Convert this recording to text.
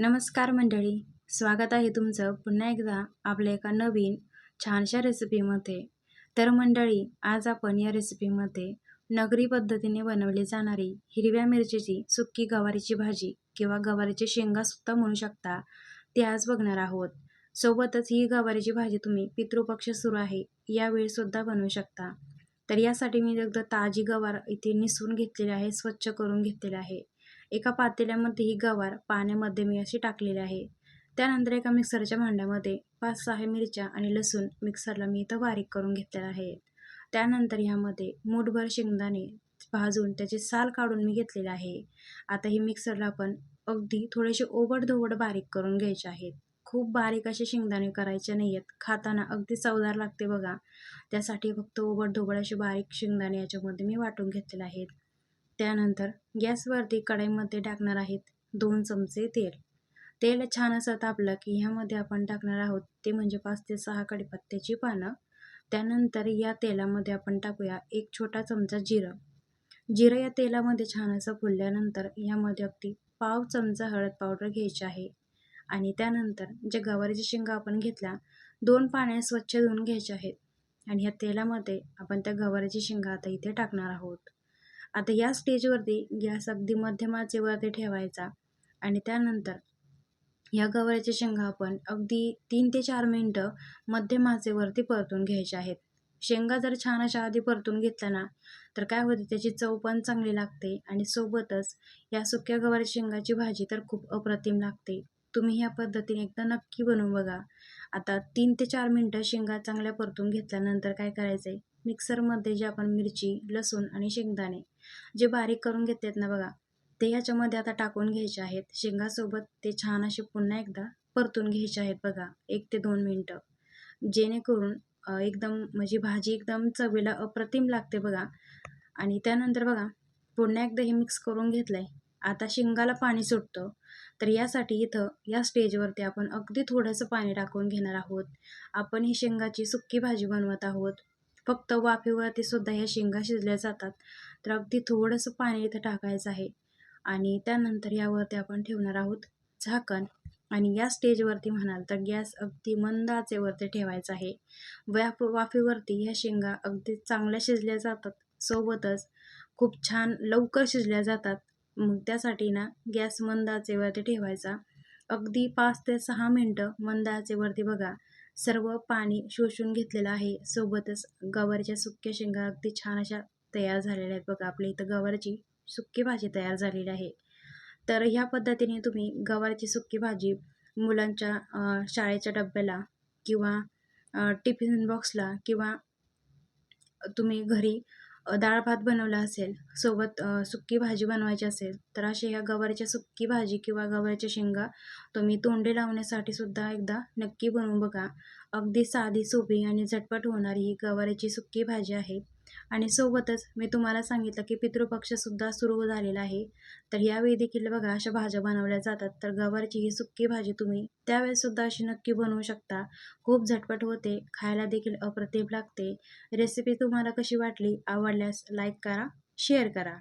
नमस्कार मंडळी स्वागत आहे तुमचं पुन्हा एकदा आपल्या एका नवीन छानशा रेसिपीमध्ये तर मंडळी आज आपण या रेसिपीमध्ये नगरी पद्धतीने बनवली जाणारी हिरव्या मिरचीची सुक्की गवारीची भाजी किंवा गवारीची शेंगासुद्धा म्हणू शकता ती आज बघणार आहोत. सोबतच ही गवारीची भाजी तुम्ही पितृपक्ष सुरू आहे यावेळीसुद्धा बनवू शकता. तर यासाठी मी एकदा ताजी गवार इथे निसून घेतलेली आहे स्वच्छ करून घेतलेली आहे. एका पातेल्यामध्ये ही गवार पाण्यामध्ये मी अशी टाकलेली आहे. त्यानंतर एका मिक्सरच्या भांड्यामध्ये पाच सहा मिरच्या आणि लसूण मिक्सरला मी इथं बारीक करून घेतलेला आहे. त्यानंतर ह्यामध्ये मूठभर शेंगदाणे भाजून त्याचे साल काढून मी घेतलेले आहे. आता ही मिक्सरला आपण अगदी थोडेसे ओबडधोबड बारीक करून घ्यायचे आहेत. खूप बारीक असे शेंगदाणे करायचे नाही आहेत खाताना अगदी चवदार लागते बघा. त्यासाठी फक्त ओबडधोबड असे बारीक शेंगदाणे याच्यामध्ये मी वाटून घेतलेले आहेत. त्यानंतर गॅसवरती कढईमध्ये टाकणार आहेत दोन चमचे तेल. तेल छान असं तापलं की ह्यामध्ये आपण टाकणार आहोत ते म्हणजे पाच ते सहा कडीपत्त्याची पानं. त्यानंतर या तेलामध्ये आपण टाकूया एक छोटा चमचा जिरं. जिरं या तेलामध्ये छान असं फुलल्यानंतर यामध्ये अगदी पाव चमचा हळद पावडर घ्यायची आहे. आणि त्यानंतर जे गवारीच्या शेंगा आपण घेतल्या दोन पाण्याने स्वच्छ धुवून घ्यायचे आहेत. आणि ह्या तेलामध्ये आपण त्या गवारीची शेंगा आता इथे टाकणार आहोत. आता या स्टेजवरती गॅस अगदी मध्यम आचेवरती ठेवायचा आणि त्यानंतर या गवारीच्या शेंगा आपण अगदी तीन ते चार मिनटं मध्यम आचेवरती परतून घ्यायच्या आहेत. शेंगा जर छान अशा आधी परतून घेतल्या ना तर काय होते? त्याची चव पण चांगली लागते आणि सोबतच या सुक्या गवारी शेंगाची भाजी तर खूप अप्रतिम लागते. तुम्ही ह्या पद्धतीने एकदा नक्की बनवून बघा. आता तीन ते चार मिनटं शेंगा चांगल्या परतून घेतल्यानंतर काय करायचं आहे मिक्सरमध्ये जे आपण मिरची लसूण आणि शेंगदाणे जे बारीक करून घेतलेत ना बघा ते ह्याच्यामध्ये आता टाकून घ्यायचे आहेत. शेंगासोबत ते छान असे पुन्हा एकदा परतून घ्यायचे आहेत बघा एक ते दोन मिनटं. जेणेकरून एकदम म्हणजे भाजी एकदम चवीला अप्रतिम लागते बघा. आणि त्यानंतर बघा पुन्हा एकदा हे मिक्स करून घेतलं आहे आता शेंगाला पाणी सुटतं. तर यासाठी इथं या स्टेजवरती आपण अगदी थोडंसं पाणी टाकून घेणार आहोत. आपण ही शेंगाची सुक्की भाजी बनवत आहोत. फक्त वाफेवरती सुद्धा ह्या शेंगा शिजल्या जातात. तर अगदी थोडंसं पाणी इथं टाकायचं आहे. आणि त्यानंतर यावरती आपण ठेवणार आहोत झाकण. आणि या स्टेजवरती म्हणाल तर गॅस अगदी मंद आचेवरती ठेवायचा आहे. व्याप वाफेवरती ह्या शेंगा अगदी चांगल्या शिजल्या जातात. सोबतच खूप छान लवकर शिजल्या जातात. मग त्यासाठी ना गॅस मंद आचेवरती ठेवायचा. अगदी पाच ते सहा मिनटं मंद आचेवरती बघा. सर्व पाणी शोषून घेतलेलं आहे. सोबतच गवारच्या सुक्या शेंगा अगदी छान अशा तयार झालेल्या आहेत बघा. आपल्या इथं गवारची सुक्की भाजी तयार झालेली आहे. तर ह्या पद्धतीने तुम्ही गवारची सुक्की भाजी मुलांच्या शाळेच्या डब्याला किंवा टिफिन बॉक्सला किंवा तुम्ही घरी डाळ भात बनवला असेल सोबत सुक्की भाजी बनवायची असेल तर अशा ह्या गवारीच्या सुक्की भाजी किंवा गवारीच्या शेंगा तुम्ही तोंडे लावण्यासाठी सुद्धा एकदा नक्की बनवून बघा. अगदी साधी सोपी आणि झटपट होणारी ही गवारीची सुक्की भाजी आहे. आणि सोबतच मी तुम्हाला सांगितलं की पितृपक्षसुद्धा सुरू झालेला आहे. तर यावेळी देखील बघा अशा भाज्या बनवल्या जातात. तर गवारची ही सुक्की भाजी तुम्ही त्यावेळेसुद्धा अशी नक्की बनवू शकता. खूप झटपट होते खायला देखील अप्रतिम लागते. रेसिपी तुम्हाला कशी वाटली आवडल्यास लाईक करा शेअर करा.